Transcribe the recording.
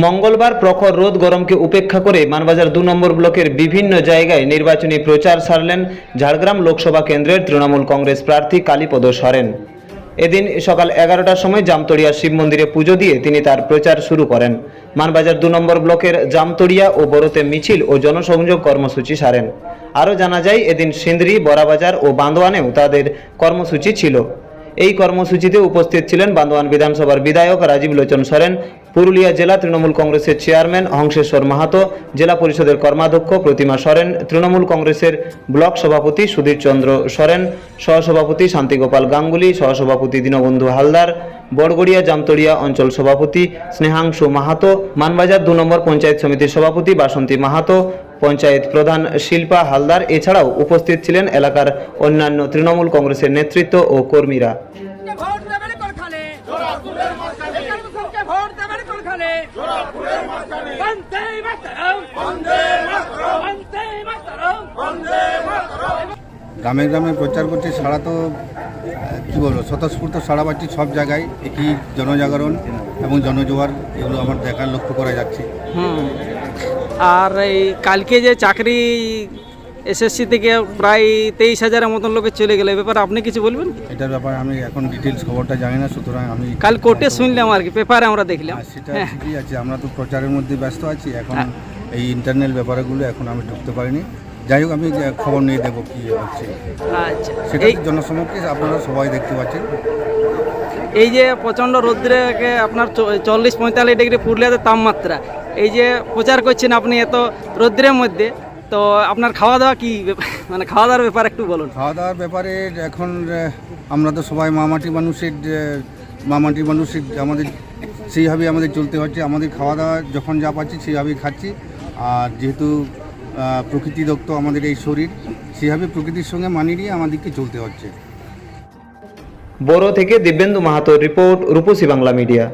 মঙ্গলবার প্রখর রোদ গরমকে উপেক্ষা করে মানবাজার দু নম্বর ব্লকের বিভিন্ন জায়গায় নির্বাচনী প্রচার সারলেন ঝাড়গ্রাম লোকসভা কেন্দ্রের তৃণমূল কংগ্রেস প্রার্থী কালীপদ সরেন। এদিন সকাল এগারোটার সময় জামতড়িয়া শিব মন্দিরে পুজো দিয়ে তিনি তার প্রচার শুরু করেন। মানবাজার দু নম্বর ব্লকের জামতড়িয়া ও বড়তে মিছিল ও জনসংযোগ কর্মসূচি সারেন। আরও জানা যায়, এদিন সিন্দ্রি, বড়াবাজার ও বান্দোয়ানেও তাদের কর্মসূচি ছিল। এই কর্মসূচিতে উপস্থিত ছিলেন বান্দোয়ান বিধানসভার বিধায়ক রাজীব লোচন সরেন পুরুলিয়া জেলা তৃণমূল কংগ্রেসের চেয়ারম্যান হংসেশ্বর মাহাতো, জেলা পরিষদের কর্মাধ্যক্ষ প্রতিমা সরেন, তৃণমূল কংগ্রেসের ব্লক সভাপতি সুধীর চন্দ্র সরেন, সহসভাপতি শান্তিগোপাল গাঙ্গুলি, সহসভাপতি দীনবন্ধু হালদার, বড়গড়িয়া জামতড়িয়া অঞ্চল সভাপতি স্নেহাংশু মাহাতো, মানবাজার দু নম্বর পঞ্চায়েত সমিতির সভাপতি বাসন্তী মাহাতো, পঞ্চায়েত প্রধান শিল্পা হালদার। এছাড়াও উপস্থিত ছিলেন এলাকার অন্যান্য তৃণমূল কংগ্রেসের নেতৃত্ব ও কর্মীরা। গ্রামে গ্রামে প্রচার করছে সারা তো কী বলব, স্বতঃস্ফূর্ত সারা পাচ্ছি সব জায়গায় একই জনজাগরণ এবং জনজোয়ার এগুলো আমার দেখার লক্ষ্য করা যাচ্ছে। আর এই কালকে যে চাকরি এসএসসি থেকে প্রায় তেইশ হাজারের মতন লোকে চলে গেলে। ব্যাপারে আপনি কিছু বলবেন? এটার ব্যাপারে আমি এখন ডিটেলস খবরটা জানি না সুতরাং আমি কাল কোর্টে শুনলাম আর কি পেপারে আমরা দেখলাম। সেটা হ্যাঁ। ঠিকই আছে আমরা তো প্রচারের মধ্যে ব্যস্ত আছি এখন এই ইন্টারনাল ব্যাপারগুলো এখন আমি ঢুকতে পারিনি। যাই হোক আমি খবর নিয়ে দেবো কী হচ্ছে। আচ্ছা। সেটা জনসমক্ষে আপনারা সবাই দেখতে পাচ্ছেন। এই যে প্রচণ্ড রৌদ্রে আপনার চল্লিশ পঁয়তাল্লিশ ডিগ্রি পুরুলিয়াতে তাপমাত্রা এই যে প্রচার করছেন আপনি এত রৌদ্রের মধ্যে তো আপনার খাওয়া দাওয়া কি মানে খাওয়া দাওয়ার ব্যাপার একটু বলুন। খাওয়া দাওয়ার ব্যাপারে এখন আমরা তো সবাই মামাটি মানুষের মামাটি মানুষের আমাদের সেইভাবেই আমাদের চলতে হচ্ছে। আমাদের খাওয়া দাওয়া যখন যা পাচ্ছি সেইভাবেই খাচ্ছি। আর যেহেতু প্রকৃতিদত্ত আমাদের এই শরীর সেইভাবে প্রকৃতির সঙ্গে মানিয়ে নিয়ে আমাদেরকে চলতে হচ্ছে। বড় থেকে দিব্যেন্দু মাহাতোর রিপোর্ট রূপসী বাংলা মিডিয়া।